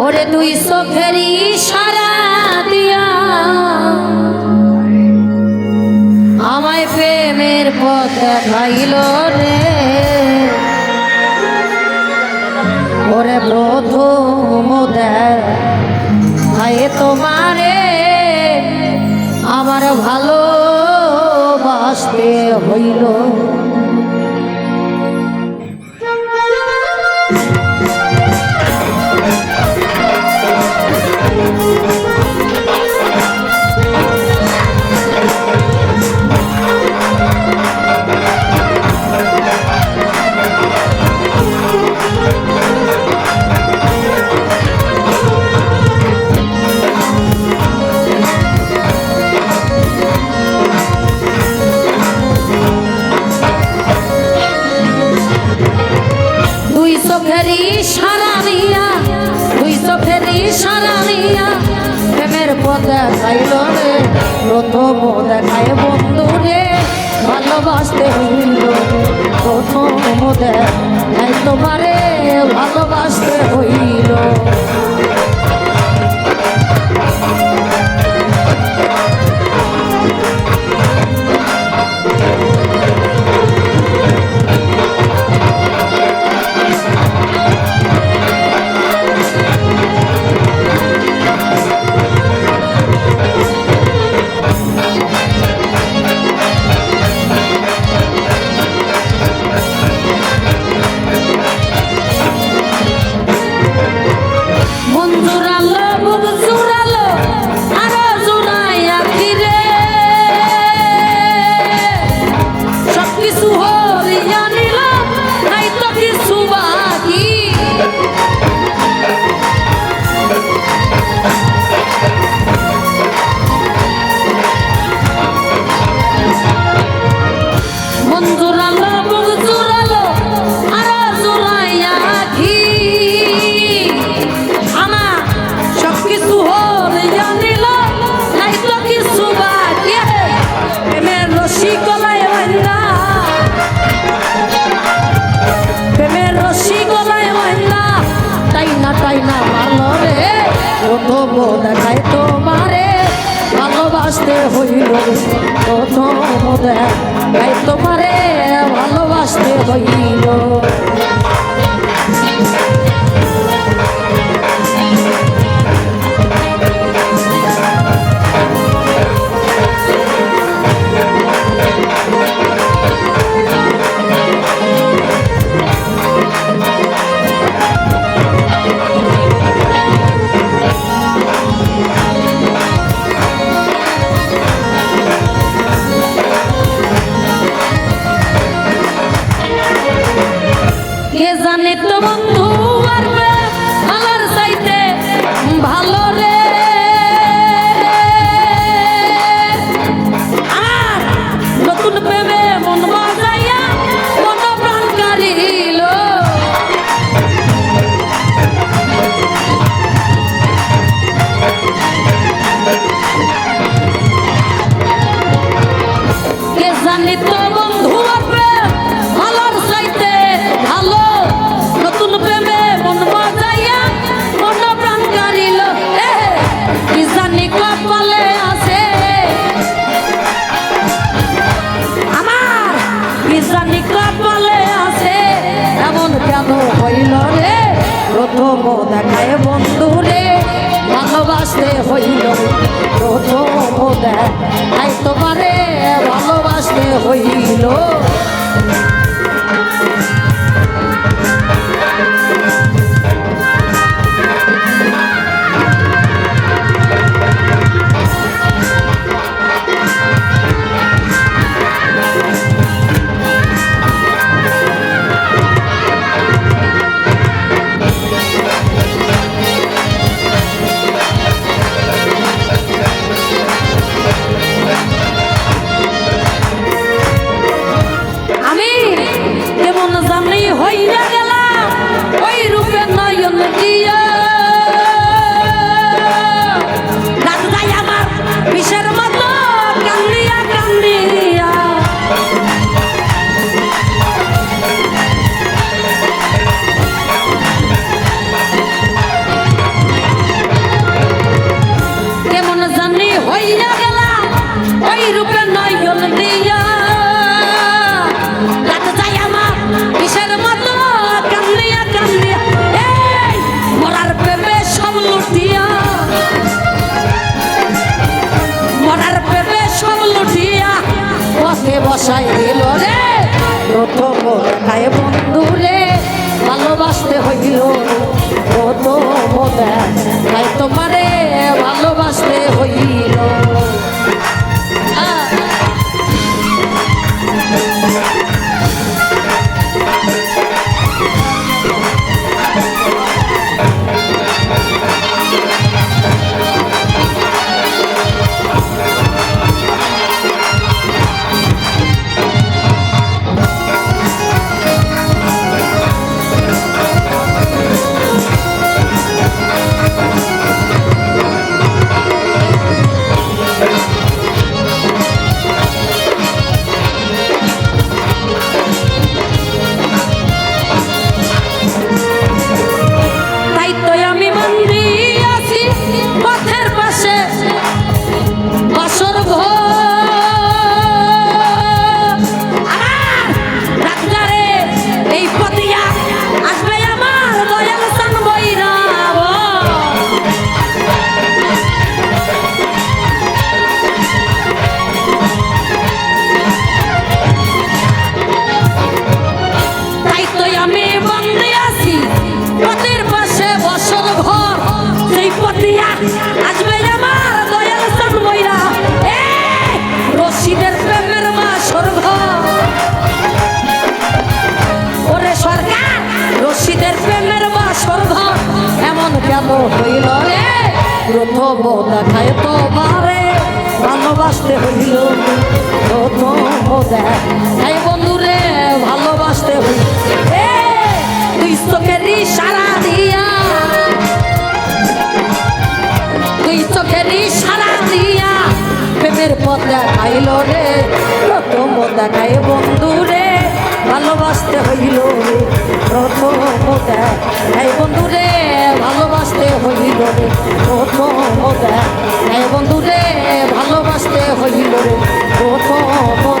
ওরে তুই চোখের ইশারা দিয়া। আমায় প্রেমের পথ দেখাইল রে। ওরে প্রথম দেয় তোমারে, আমার ভালো বাসতে হইল। প্রথম দেখায় বন্ধু রে ভালোবাসতে হইল প্রথম দেখায় তোমারে ভালোবাসতে হইল। ভালোবাসতে হইল প্রথম তাই তোমারে ভালোবাসতে হইল। I know. প্রথম দেখায় বন্ধুরে ভালোবাসতে হইল। প্রথম দেখায় তোমারে ভালোবাসতে হইল। দূরে ভালোবাসতে হইল কত মজা। তাই তোমারে ভালোবাসতে হইল। আসবে আমার দয়াল সান বইরা এ, রশিদের প্রেমের বাসর ঘর ওরে সরকার, রশিদের প্রেমের বাসর ঘর এমন কেন হইল রে? প্রথম দেখায় তোমারে, ভালোবাসতে হইল। প্রথম দেখায় হইল রে, প্রথম দেখায় বন্ধু রে, ভালোবাসতে হইল রে, প্রথম দেখায় বন্ধু রে, ভালোবাসতে হইল রে, প্রথম দেখায় বন্ধু রে, ভালোবাসতে হইল রে, প্রথম